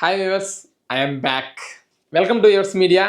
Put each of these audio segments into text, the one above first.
Hi viewers I'm back welcome to yours media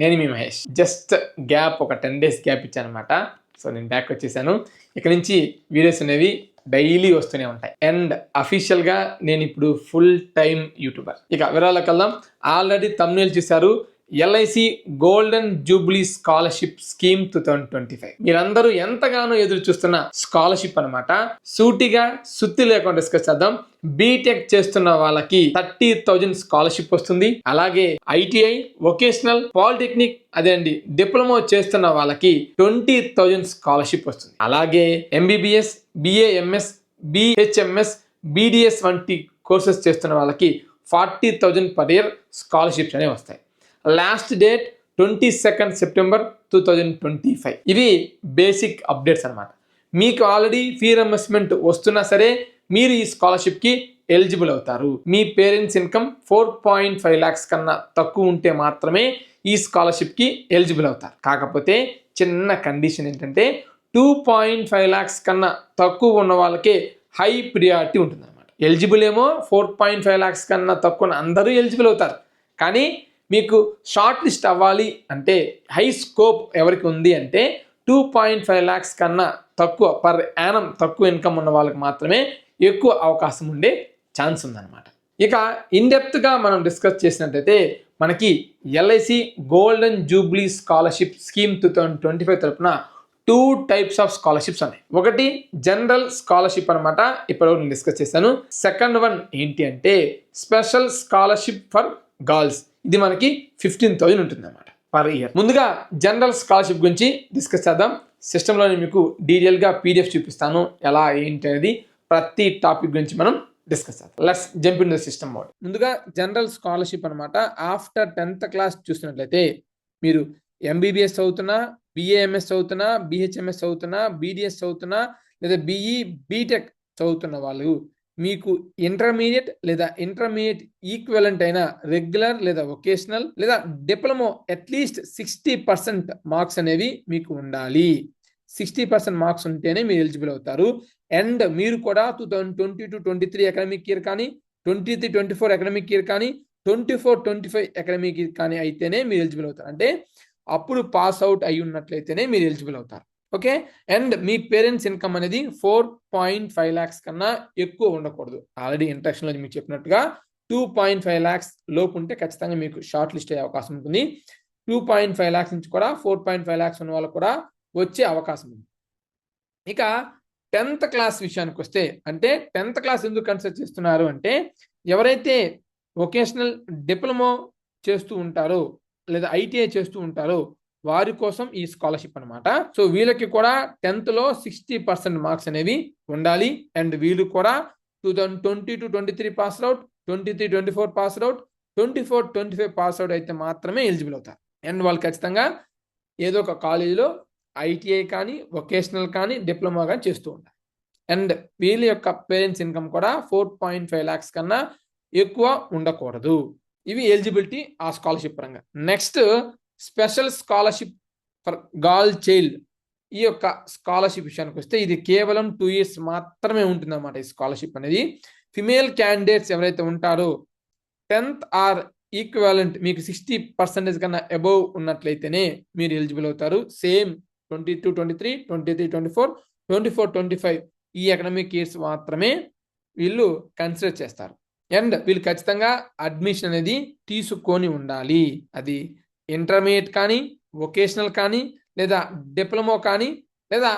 నేను మీ Mahesh. Just gap ఒక ten days gap ఇచ్చాను అనమాట సో నేను బ్యాక్ వచ్చేసాను. ఇక్కడ నుంచి వీడియోస్ అనేవి డైలీ వస్తూనే ఉంటాయి. అండ్ అఫీషియల్గా నేను ఇప్పుడు ఫుల్ టైం యూట్యూబర్ ఇక వివరాలకు వెళ్దాం. ఆల్రెడీ తమ్నేల్ చూశారు. LIC golden jubilee scholarship scheme two thousand twenty five మీరందరూ ఎంతగానో ఎదురు చూస్తున్న స్కాలర్షిప్ అనమాట సూటిగా సుత్తి లేకుండా డిస్కస్ చేద్దాం. బీటెక్ చేస్తున్న వాళ్ళకి థర్టీ థౌజండ్ స్కాలర్షిప్ వస్తుంది. అలాగే ఐటీఐ వొకేషనల్ పాలిటెక్నిక్ అదే అండి డిప్లొమా చేస్తున్న వాళ్ళకి ట్వంటీ థౌజండ్ స్కాలర్షిప్ వస్తుంది. అలాగే ఎంబీబీఎస్ బిఏఎంఎస్ బిహెచ్ఎంఎస్ బీడిఎస్ వంటి కోర్సెస్ చేస్తున్న వాళ్ళకి forty thousand per year scholarships అనేవి వస్తాయి. Last date twenty second September two thousand twenty five. ఇవి బేసిక్ అప్డేట్స్ అనమాట మీకు ఆల్రెడీ ఫీ రియంబర్స్మెంట్ వస్తున్నా సరే మీరు ఈ స్కాలర్షిప్కి ఎలిజిబుల్ అవుతారు. మీ parents income four point five lakhs కన్నా తక్కువ ఉంటే మాత్రమే ఈ స్కాలర్షిప్కి ఎలిజిబుల్ అవుతారు. కాకపోతే చిన్న కండిషన్ ఏంటంటే టూ పాయింట్ ఫైవ్ ల్యాక్స్ కన్నా తక్కువ ఉన్న వాళ్ళకే హై ప్రియారిటీ ఉంటుంది అనమాట ఎలిజిబుల్ ఏమో ఫోర్ పాయింట్ ఫైవ్ ల్యాక్స్ కన్నా తక్కువ అందరూ ఎలిజిబుల్ అవుతారు. కానీ మీకు షార్ట్ లిస్ట్ అవ్వాలి అంటే హై స్కోప్ ఎవరికి ఉంది అంటే టూ పాయింట్ ఫైవ్ ల్యాక్స్ కన్నా తక్కువ పర్ యానం తక్కువ ఇన్కమ్ ఉన్న వాళ్ళకి మాత్రమే ఎక్కువ అవకాశం ఉండే ఛాన్స్ ఉందన్నమాట. ఇక ఇన్డెప్త్గా మనం డిస్కస్ చేసినట్టయితే మనకి LIC golden jubilee scholarship scheme two thousand twenty five తరఫున టూ టైప్స్ ఆఫ్ స్కాలర్షిప్స్ ఉన్నాయి. ఒకటి జనరల్ స్కాలర్షిప్ అనమాట ఇప్పుడు నేను డిస్కస్ చేశాను. సెకండ్ వన్ ఏంటి అంటే స్పెషల్ స్కాలర్షిప్ ఫర్ గర్ల్స్ ఇది మనకి ఫిఫ్టీన్ థౌజండ్ ఉంటుంది అనమాట పర్ ఇయర్ ముందుగా జనరల్ స్కాలర్షిప్ గురించి డిస్కస్ చేద్దాం. సిస్టంలో నేను మీకు డీటెయిల్గా పీడిఎఫ్ చూపిస్తాను. ఎలా ఏంటి అనేది ప్రతి టాపిక్ గురించి మనం డిస్కస్ చేద్దాం. Let's jump in the system mode ముందుగా జనరల్ స్కాలర్షిప్ అనమాట ఆఫ్టర్ టెన్త్ క్లాస్ చూసినట్లయితే మీరు ఎంబీబీఎస్ చదువుతున్నా బిఏఎంఎస్ చదువుతున్నా బిహెచ్ఎంఎస్ చదువుతున్నా బీడిఎస్ చదువుతున్నా లేదా బిఈ బీటెక్ చదువుతున్న వాళ్ళు మీకు ఇంటర్మీడియట్ లేదా ఇంటర్మీడియట్ ఈక్వలెంట్ అయిన రెగ్యులర్ లేదా వొకేషనల్ లేదా diploma at least sixty percent marks అనేవి మీకు ఉండాలి. సిక్స్టీ పర్సెంట్ మార్క్స్ ఉంటేనే మీరు ఎలిజిబుల్ అవుతారు. అండ్ మీరు కూడా two thousand twenty two twenty three academic year కానీ twenty three twenty four academic year కానీ twenty four twenty five academic year కానీ అయితేనే మీరు ఎలిజిబుల్ అవుతారు. అంటే అప్పుడు పాస్ అవుట్ అయి ఉన్నట్లయితేనే మీరు ఎలిజిబుల్ అవుతారు. ఓకే? అండ్ మీ పేరెంట్స్ ఇన్కమ్ అనేది ఫోర్ పాయింట్ ఫైవ్ ల్యాక్స్ కన్నా ఎక్కువ ఉండకూడదు. ఆల్రెడీ ఇంట్రక్షన్లో మీకు చెప్పినట్టుగా టూ పాయింట్ ఫైవ్ ల్యాక్స్ లోపు ఉంటే ఖచ్చితంగా మీకు షార్ట్ లిస్ట్ అయ్యే అవకాశం ఉంటుంది. టూ పాయింట్ ఫైవ్ ల్యాక్స్ నుంచి కూడా ఫోర్ పాయింట్ ఫైవ్ ల్యాక్స్ ఉన్న వాళ్ళు కూడా వచ్చే అవకాశం ఉంది. ఇక టెన్త్ క్లాస్ విషయానికి వస్తే అంటే టెన్త్ క్లాస్ ఎందుకు కన్సిడర్ చేస్తున్నారు అంటే ఎవరైతే వొకేషనల్ డిప్లొమా చేస్తూ ఉంటారో లేదా ఐటీఐ చేస్తూ ఉంటారో వారి కోసం ఈ స్కాలర్షిప్ అనమాట సో వీళ్ళకి కూడా టెన్త్లో సిక్స్టీ పర్సెంట్ మార్క్స్ అనేవి ఉండాలి. అండ్ వీళ్ళు కూడా two thousand twenty two twenty three pass out twenty three twenty four pass out twenty four twenty five pass out అయితే మాత్రమే ఎలిజిబుల్ అవుతారు. అండ్ వాళ్ళు ఖచ్చితంగా ఏదో ఒక కాలేజీలో ఐటీఐ కానీ వొకేషనల్ కానీ డిప్లొమా కానీ చేస్తూ ఉంటారు అండ్ వీళ్ళ యొక్క పేరెంట్స్ ఇన్కమ్ కూడా ఫోర్ పాయింట్ ఫైవ్ ల్యాక్స్ కన్నా ఎక్కువ ఉండకూడదు. ఇవి ఎలిజిబిలిటీ ఆ స్కాలర్షిప్ పరంగా. Next special scholarship for girl child ఈ యొక్క స్కాలర్షిప్ విషయానికి వస్తే ఇది కేవలం టూ ఇయర్స్ మాత్రమే ఉంటుందన్నమాట ఈ స్కాలర్షిప్ అనేది. ఫిమేల్ క్యాండిడేట్స్ ఎవరైతే ఉంటారో టెన్త్ ఆర్ ఈక్వాలెంట్ మీకు సిక్స్టీ పర్సెంటేజ్ కన్నా అబోవ్ ఉన్నట్లయితేనే మీరు ఎలిజిబుల్ అవుతారు. Same twenty two twenty three twenty three twenty four twenty four twenty five ఈ ఎకనామిక్ ఇయర్స్ మాత్రమే వీళ్ళు కన్సిడర్ చేస్తారు. అండ్ వీళ్ళు ఖచ్చితంగా అడ్మిషన్ అనేది తీసుకొని ఉండాలి. అది ఇంటర్మీడియట్ కానీ వొకేషనల్ కానీ లేదా డిప్లొమా కానీ లేదా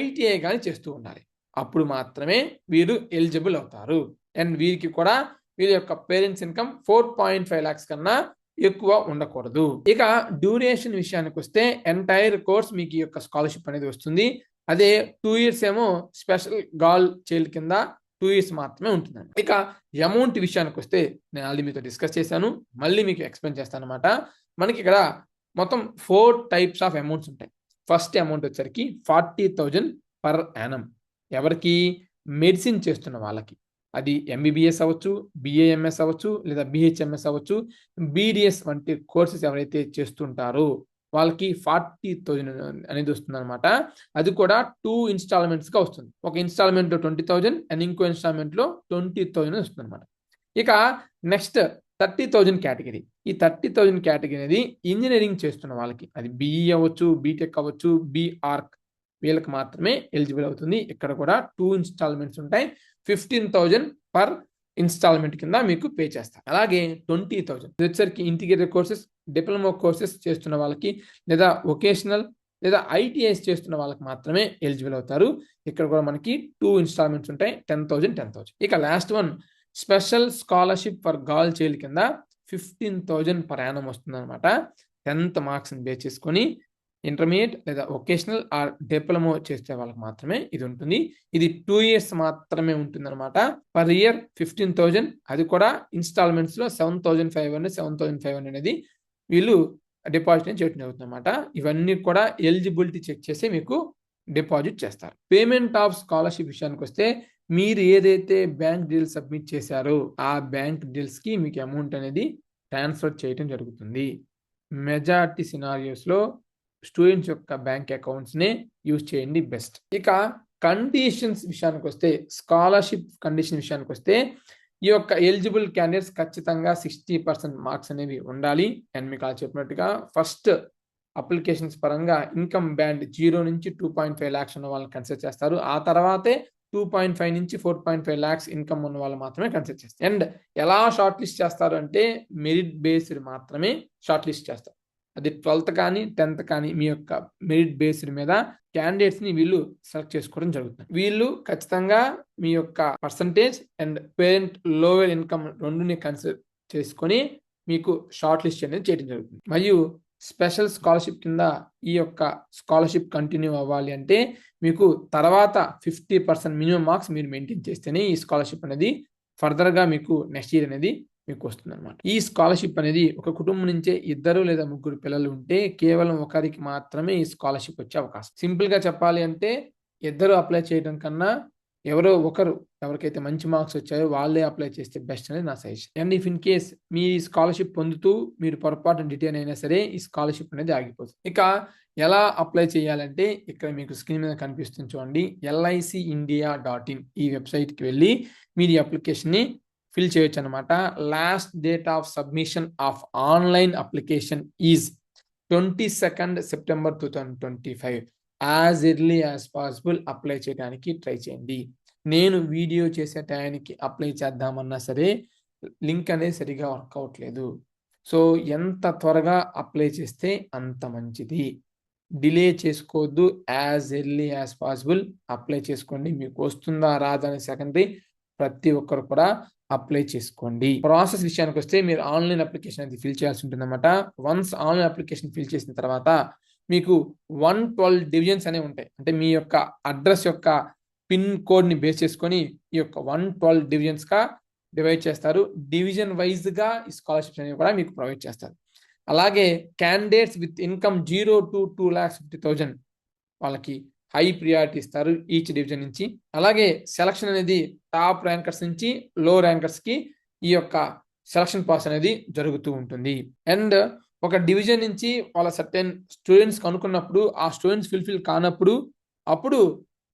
ఐటీఐ కానీ చేస్తూ ఉండాలి. అప్పుడు మాత్రమే వీరు ఎలిజిబుల్ అవుతారు. అండ్ వీరికి కూడా వీరి యొక్క parents income four point five lakhs కన్నా ఎక్కువ ఉండకూడదు. ఇక డ్యూరేషన్ విషయానికి వస్తే ఎంటైర్ కోర్స్ మీకు ఈ యొక్క స్కాలర్షిప్ అనేది వస్తుంది. అదే టూ ఇయర్స్ ఏమో స్పెషల్ గాల్ చైల్డ్ కింద టూ ఇయర్స్ మాత్రమే ఉంటుంది ఇక అమౌంట్ విషయానికి వస్తే నేను ఆల్రెడీ మీతో డిస్కస్ చేశాను. మళ్ళీ మీకు ఎక్స్ప్లెయిన్ చేస్తాను అనమాట మనకి ఇక్కడ మొత్తం ఫోర్ టైప్స్ ఆఫ్ అమౌంట్స్ ఉంటాయి. ఫస్ట్ అమౌంట్ వచ్చరికి ఫార్టీ థౌజండ్ పర్ యానం ఎవరికి? మెడిసిన్ చేస్తున్న వాళ్ళకి. అది ఎంబీబీఎస్ అవ్వచ్చు బిఏఎంఎస్ అవ్వచ్చు లేదా బిహెచ్ఎంఎస్ అవ్వచ్చు బీడిఎస్ వంటి కోర్సెస్ ఎవరైతే చేస్తుంటారో వాళ్ళకి ఫార్టీ థౌజండ్ అనేది వస్తుంది అనమాట అది కూడా టూ ఇన్స్టాల్మెంట్స్గా వస్తుంది. ఒక ఇన్స్టాల్మెంట్లో ట్వంటీ థౌజండ్ అండ్ ఇంకో ఇన్స్టాల్మెంట్లో ట్వంటీ థౌజండ్ వస్తుంది అనమాట ఇక నెక్స్ట్ థర్టీ థౌజండ్ కేటగిరీ. ఈ థర్టీ థౌజండ్ కేటగిరీ అనేది ఇంజనీరింగ్ చేస్తున్న వాళ్ళకి అది బీఈ అవ్వచ్చు బీటెక్ అవ్వచ్చు బీఆర్క్ వీళ్ళకి మాత్రమే ఎలిజిబుల్ అవుతుంది. ఇక్కడ కూడా టూ ఇన్స్టాల్మెంట్స్ ఉంటాయి. ఫిఫ్టీన్ థౌజండ్ పర్ ఇన్స్టాల్మెంట్ కింద మీకు పే చేస్తారు. అలాగే ట్వంటీ థౌజండ్. వచ్చరికి ఇంటిగ్రేటెడ్ కోర్సెస్ డిప్లొమా కోర్సెస్ చేస్తున్న వాళ్ళకి లేదా వొకేషనల్ లేదా ఐటీఐస్ చేస్తున్న వాళ్ళకి మాత్రమే ఎలిజిబుల్ అవుతారు. ఇక్కడ కూడా మనకి టూ ఇన్స్టాల్మెంట్స్ ఉంటాయి. Ten thousand ten thousand. ఇక last one special scholarship for girl child కింద ఫిఫ్టీన్ థౌజండ్ ప్రయాణం వస్తుంది అనమాట టెన్త్ మార్క్స్ని బేస్ చేసుకొని ఇంటర్మీడియట్ లేదా ఒకేషనల్ ఆర్ డిప్లొమా చేసే వాళ్ళకి మాత్రమే ఇది ఉంటుంది. ఇది టూ ఇయర్స్ మాత్రమే ఉంటుందన్నమాట. పర్ ఇయర్ ఫిఫ్టీన్ థౌజండ్ అది కూడా ఇన్స్టాల్మెంట్స్లో seven thousand five hundred seven thousand five hundred అనేది వీళ్ళు డిపాజిట్ చేయటం జరుగుతుంది అనమాట ఇవన్నీ కూడా ఎలిజిబిలిటీ చెక్ చేసి మీకు డిపాజిట్ చేస్తారు. పేమెంట్ ఆఫ్ స్కాలర్షిప్ విషయానికి వస్తే మీరు ఏదైతే బ్యాంక్ డీల్ సబ్మిట్ చేశారో ఆ బ్యాంక్ డీల్స్కి మీకు అమౌంట్ అనేది ట్రాన్స్ఫర్ చేయటం జరుగుతుంది. మెజారిటీ సినారియోస్లో స్టూడెంట్స్ యొక్క బ్యాంక్ అకౌంట్స్ని యూజ్ చేయండి బెస్ట్. ఇక కండిషన్స్ విషయానికి వస్తే స్కాలర్షిప్ కండిషన్ విషయానికి వస్తే ఈ యొక్క ఎలిజిబుల్ క్యాండిడేట్స్ ఖచ్చితంగా సిక్స్టీ పర్సెంట్ మార్క్స్ అనేవి ఉండాలి అండ్ మీకు అలా చెప్పినట్టుగా ఫస్ట్ అప్లికేషన్స్ పరంగా ఇన్కమ్ బ్యాండ్ జీరో నుంచి టూ పాయింట్ ఫైవ్ ల్యాక్స్ ఉన్న వాళ్ళని కన్సిడర్ చేస్తారు. ఆ తర్వాతే టూ పాయింట్ ఫైవ్ నుంచి four point five lakhs income ఉన్న వాళ్ళు మాత్రమే కన్సిడర్ చేస్తారు. అండ్ ఎలా షార్ట్ లిస్ట్ చేస్తారు అంటే మెరిట్ బేస్డ్ మాత్రమే షార్ట్ లిస్ట్ చేస్తారు. అది ట్వెల్త్ కానీ టెన్త్ కానీ మీ యొక్క మెరిట్ బేస్డ్ మీద క్యాండిడేట్స్ని వీళ్ళు సెలెక్ట్ చేసుకోవడం జరుగుతుంది. వీళ్ళు ఖచ్చితంగా మీ యొక్క percentage and parent lower income రెండుని consider చేసుకొని మీకు షార్ట్ లిస్ట్ అనేది చేయడం జరుగుతుంది. మరియు స్పెషల్ స్కాలర్షిప్ కింద ఈ యొక్క స్కాలర్షిప్ కంటిన్యూ అవ్వాలి అంటే మీకు తర్వాత ఫిఫ్టీ పర్సెంట్ మినిమం మార్క్స్ మీరు మెయింటైన్ చేస్తేనే ఈ స్కాలర్షిప్ అనేది ఫర్దర్గా మీకు నెక్స్ట్ ఇయర్ అనేది మీకు వస్తుంది అనమాట ఈ స్కాలర్షిప్ అనేది ఒక కుటుంబం నుంచే ఇద్దరు లేదా ముగ్గురు పిల్లలు ఉంటే కేవలం ఒకరికి మాత్రమే ఈ స్కాలర్షిప్ వచ్చే అవకాశం. సింపుల్గా చెప్పాలి అంటే ఇద్దరు అప్లై చేయడం కన్నా ఎవరో ఒకరు ఎవరికైతే మంచి మార్క్స్ వచ్చాయో వాళ్ళే అప్లై చేస్తే బెస్ట్ అనేది నా suggestion and if in case me scholarship పొందుతూ మీరు పొరపాటు డిటైన్ అయినా సరే ఈ స్కాలర్షిప్ అనేది ఆగిపోతుంది. ఇక ఎలా అప్లై చేయాలంటే ఇక్కడ మీకు స్క్రీన్ మీద కనిపిస్తుంది చూడండి. ఎల్ఐసి ఇండియా డాట్ ఇన్ ఈ వెబ్సైట్కి వెళ్ళి మీరు ఈ అప్లికేషన్ని ఫిల్ చేయొచ్చు అనమాట last date of submission of online application is twenty second September two thousand twenty five as early as possible apply చేయడానికి ట్రై చేయండి. నేను వీడియో చేసే టయానికి అప్లై చేద్దామన్నా సరే లింక్ అనేది సరిగా వర్క్ అవ్వట్లేదు సో ఎంత త్వరగా అప్లై చేస్తే అంత మంచిది. డిలే చేసుకోవద్దు. As early as possible apply చేసుకోండి. మీకు వస్తుందా రాదా అనే సెకండరీ ప్రతి ఒక్కరు కూడా అప్లై చేసుకోండి. ప్రాసెస్ విషయానికి వస్తే మీరు ఆన్లైన్ అప్లికేషన్ అది ఫిల్ చేయాల్సి ఉంటుందన్నమాట. వన్స్ ఆన్లైన్ అప్లికేషన్ ఫిల్ చేసిన తర్వాత మీకు వన్ ట్వెల్వ్ డివిజన్స్ అనేవి ఉంటాయి. అంటే మీ యొక్క అడ్రస్ యొక్క పిన్ కోడ్ని బేస్ చేసుకొని ఈ యొక్క వన్ ట్వెల్వ్ డివిజన్స్గా డివైడ్ చేస్తారు. డివిజన్ వైజ్గా ఈ స్కాలర్షిప్స్ అనేవి కూడా మీకు ప్రొవైడ్ చేస్తారు. అలాగే candidates with income zero to two lakhs fifty thousand వాళ్ళకి హై ప్రియారిటీ ఇస్తారు ఈచ్ డివిజన్ నుంచి. అలాగే సెలక్షన్ అనేది టాప్ ర్యాంకర్స్ నుంచి లో ర్యాంకర్స్కి ఈ యొక్క సెలక్షన్ పాస్ అనేది జరుగుతూ ఉంటుంది. అండ్ ఒక డివిజన్ నుంచి వాళ్ళ సర్టెన్ స్టూడెంట్స్ కనుక్కున్నప్పుడు ఆ స్టూడెంట్స్ ఫిల్ఫిల్ కానప్పుడు అప్పుడు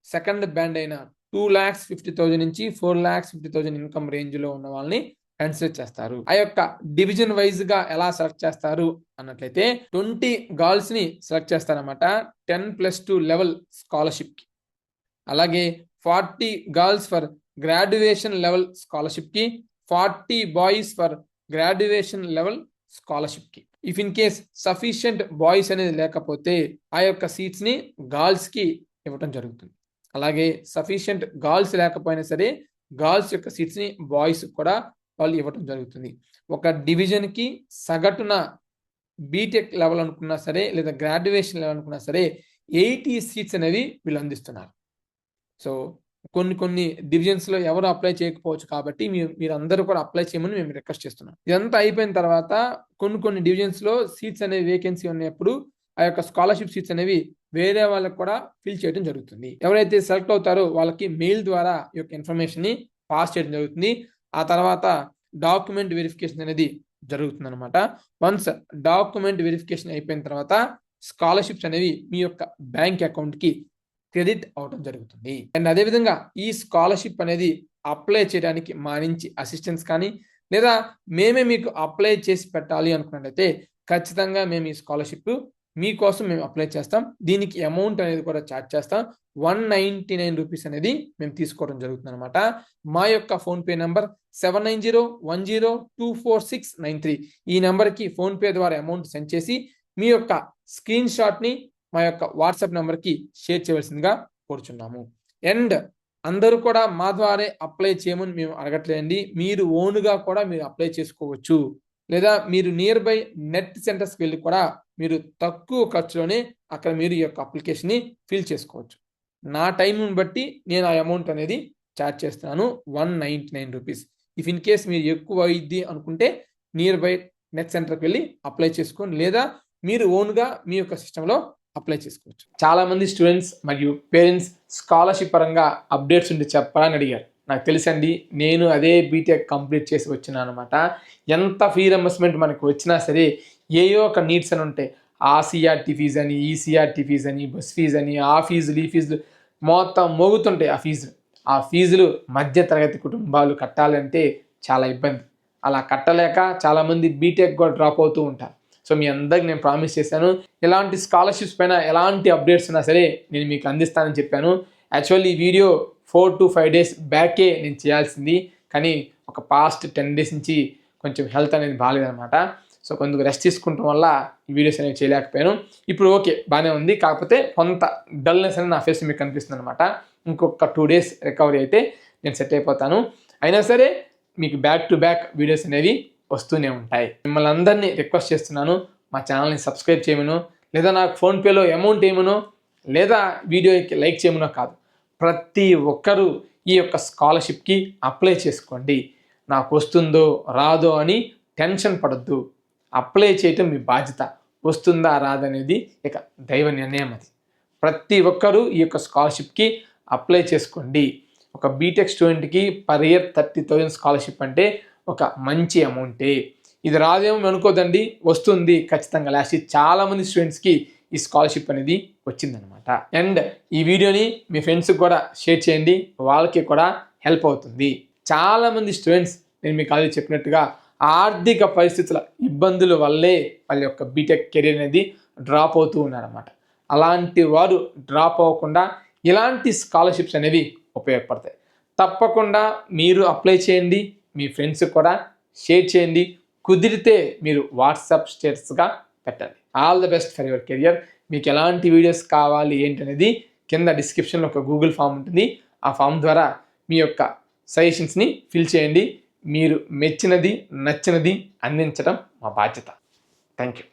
సెకండ్ బ్యాండ్ అయిన టూ ల్యాక్స్ ఫిఫ్టీ థౌజండ్ నుంచి four lakhs fifty thousand income రేంజ్లో ఉన్న వాళ్ళని కన్సిడర్ చేస్తారు. ఆ యొక్క డివిజన్ వైజ్గా ఎలా సెలెక్ట్ చేస్తారు అన్నట్లయితే ట్వంటీ గర్ల్స్ని సెలెక్ట్ చేస్తారన్నమాట టెన్ ప్లస్ టూ లెవెల్ స్కాలర్షిప్కి అలాగే forty girls for graduation level స్కాలర్షిప్కి forty boys for graduation level స్కాలర్షిప్కి if in case sufficient boys అనేది లేకపోతే ఆ యొక్క సీట్స్ని గర్ల్స్కి ఇవ్వటం జరుగుతుంది. అలాగే సఫిషియంట్ గర్ల్స్ లేకపోయినా సరే గర్ల్స్ యొక్క సీట్స్ని బాయ్స్ కూడా వాళ్ళు ఇవ్వటం జరుగుతుంది. ఒక డివిజన్కి సగటున బీటెక్ లెవెల్ అనుకున్నా సరే లేదా గ్రాడ్యుయేషన్ లెవెల్ అనుకున్నా సరే ఎయిటీ సీట్స్ అనేవి వీళ్ళు అందిస్తున్నారు. సో కొన్ని కొన్ని డివిజన్స్లో ఎవరు అప్లై చేయకపోవచ్చు కాబట్టి మీరు అందరూ కూడా అప్లై చేయమని మేము రిక్వెస్ట్ చేస్తున్నాం. ఇదంతా అయిపోయిన తర్వాత కొన్ని కొన్ని డివిజన్స్లో సీట్స్ అనేవి వేకెన్సీ ఉన్నప్పుడు ఆ యొక్క స్కాలర్షిప్ సీట్స్ అనేవి వేరే వాళ్ళకి కూడా ఫిల్ చేయడం జరుగుతుంది. ఎవరైతే సెలెక్ట్ అవుతారో వాళ్ళకి మెయిల్ ద్వారా ఈ యొక్క ఇన్ఫర్మేషన్ని పాస్ చేయడం జరుగుతుంది. ఆ తర్వాత డాక్యుమెంట్ వెరిఫికేషన్ అనేది జరుగుతుంది అనమాట వన్స్ డాక్యుమెంట్ వెరిఫికేషన్ అయిపోయిన తర్వాత స్కాలర్షిప్స్ అనేవి మీ యొక్క బ్యాంక్ అకౌంట్కి క్రెడిట్ అవటం జరుగుతుంది. అండ్ అదేవిధంగా ఈ స్కాలర్షిప్ అనేది అప్లై చేయడానికి మా నుంచి అసిస్టెన్స్ కానీ లేదా మేమే మీకు అప్లై చేసి పెట్టాలి అనుకున్నట్లయితే ఖచ్చితంగా మేము ఈ స్కాలర్షిప్ మీకోసం మేము అప్లై చేస్తాం. దీనికి అమౌంట్ అనేది కూడా ఛార్జ్ చేస్తాం. వన్ నైంటీ నైన్ రూపీస్ అనేది మేము తీసుకోవడం జరుగుతుంది అనమాట మా యొక్క PhonePe number seven nine zero one zero two four six nine three. ఈ నెంబర్కి ఫోన్పే ద్వారా అమౌంట్ సెండ్ చేసి మీ యొక్క స్క్రీన్ షాట్ని మా యొక్క వాట్సాప్ నెంబర్కి షేర్ చేయవలసిందిగా కోరుచున్నాము. అండ్ అందరూ కూడా మా ద్వారా అప్లై చేయమని మేము అడగట్లేదండి. మీరు ఓన్గా కూడా మీరు అప్లై చేసుకోవచ్చు. లేదా మీరు నియర్ బై నెట్ సెంటర్స్కి వెళ్ళి కూడా మీరు తక్కువ ఖర్చులోనే అక్కడ మీరు ఈ యొక్క అప్లికేషన్ని ఫిల్ చేసుకోవచ్చు. నా టైంని బట్టి నేను ఆ అమౌంట్ అనేది ఛార్జ్ చేస్తున్నాను. One ninety nine rupees. If in case మీరు ఎక్కువ అయింది అనుకుంటే నియర్ బై నెట్ సెంటర్కి వెళ్ళి అప్లై చేసుకోండి లేదా మీరు ఓన్గా మీ యొక్క సిస్టంలో అప్లై చేసుకోవచ్చు. చాలామంది స్టూడెంట్స్ మరియు పేరెంట్స్ స్కాలర్షిప్ పరంగా అప్డేట్స్ ఉండి చెప్పాలని అడిగారు. నాకు తెలుసండి నేను అదే బీటెక్ కంప్లీట్ చేసి వచ్చినాను అనమాట ఎంత ఫీ రింబర్స్మెంట్ మనకు వచ్చినా సరే ఏయో ఒక నీడ్స్ అని ఉంటాయి. ఆ సిఆర్టీ ఫీజు అని ఈ సిఆర్టీ ఫీజు అని బస్ ఫీజు అని ఆ ఫీజులు ఈ ఫీజులు మొత్తం మోగుతుంటాయి ఆ ఫీజులు ఆ ఫీజులు మధ్య తరగతి కుటుంబాలు కట్టాలంటే చాలా ఇబ్బంది. అలా కట్టలేక చాలామంది బీటెక్ కూడా డ్రాప్ అవుతూ ఉంటారు. సో మీ అందరికి నేను ప్రామిస్ చేశాను. ఎలాంటి స్కాలర్షిప్స్ పైన ఎలాంటి అప్డేట్స్ ఉన్నా సరే నేను మీకు అందిస్తానని చెప్పాను. యాక్చువల్లీ ఈ video four to five days బ్యాకే నేను చేయాల్సింది. కానీ ఒక పాస్ట్ టెన్ డేస్ నుంచి కొంచెం హెల్త్ అనేది బాగాలేదనమాట సో కొంచెం రెస్ట్ తీసుకుంటాం వల్ల ఈ వీడియోస్ అనేవి చేయలేకపోయాను. ఇప్పుడు ఓకే బాగానే ఉంది. కాకపోతే కొంత డల్నెస్ అనేది నా ఫేస్ మీకు కనిపిస్తుంది అనమాట ఇంకొక టూ డేస్ రికవరీ అయితే నేను సెట్ అయిపోతాను. అయినా సరే మీకు బ్యాక్ టు బ్యాక్ వీడియోస్ అనేవి వస్తూనే ఉంటాయి. మిమ్మల్ని అందరినీ రిక్వెస్ట్ చేస్తున్నాను మా ఛానల్ని సబ్స్క్రైబ్ చేయమను లేదా నాకు ఫోన్పేలో అమౌంట్ ఏమనో లేదా వీడియోకి లైక్ చేయమనో కాదు ప్రతి ఒక్కరూ ఈ యొక్క స్కాలర్షిప్కి అప్లై చేసుకోండి. నాకు వస్తుందో రాదో అని టెన్షన్ పడద్దు. అప్లై చేయటం మీ బాధ్యత. వస్తుందా రాదనేది ఇక దైవ నిర్ణయం అది. ప్రతి ఒక్కరూ ఈ యొక్క స్కాలర్షిప్కి అప్లై చేసుకోండి. ఒక బీటెక్ స్టూడెంట్కి per year thirty thousand scholarship అంటే ఒక మంచి అమౌంటే. ఇది రాదేమో అనుకోదండి వస్తుంది. ఖచ్చితంగా లాస్ట్ చాలామంది స్టూడెంట్స్కి ఈ స్కాలర్షిప్ అనేది వచ్చిందనమాట అండ్ ఈ వీడియోని మీ ఫ్రెండ్స్కి కూడా షేర్ చేయండి. వాళ్ళకి కూడా హెల్ప్ అవుతుంది. చాలామంది స్టూడెంట్స్ నేను మీకు ఆల్రెడీ చెప్పినట్టుగా ఆర్థిక పరిస్థితుల ఇబ్బందుల వల్లే వాళ్ళ యొక్క బీటెక్ కెరీర్ అనేది డ్రాప్ అవుతూ ఉన్నారన్నమాట. అలాంటి వారు డ్రాప్ అవ్వకుండా ఇలాంటి స్కాలర్షిప్స్ అనేవి ఉపయోగపడతాయి. తప్పకుండా మీరు అప్లై చేయండి. మీ ఫ్రెండ్స్ కూడా షేర్ చేయండి. కుదిరితే మీరు వాట్సాప్ స్టేటస్గా పెట్టండి. All the best for your career మీకు ఎలాంటి వీడియోస్ కావాలి ఏంటనేది కింద డిస్క్రిప్షన్లో ఒక గూగుల్ ఫామ్ ఉంటుంది. ఆ ఫామ్ ద్వారా మీ యొక్క సజెషన్స్ని ఫిల్ చేయండి. మీరు మెచ్చినది నచ్చినది అందించడం మా బాధ్యత. Thank you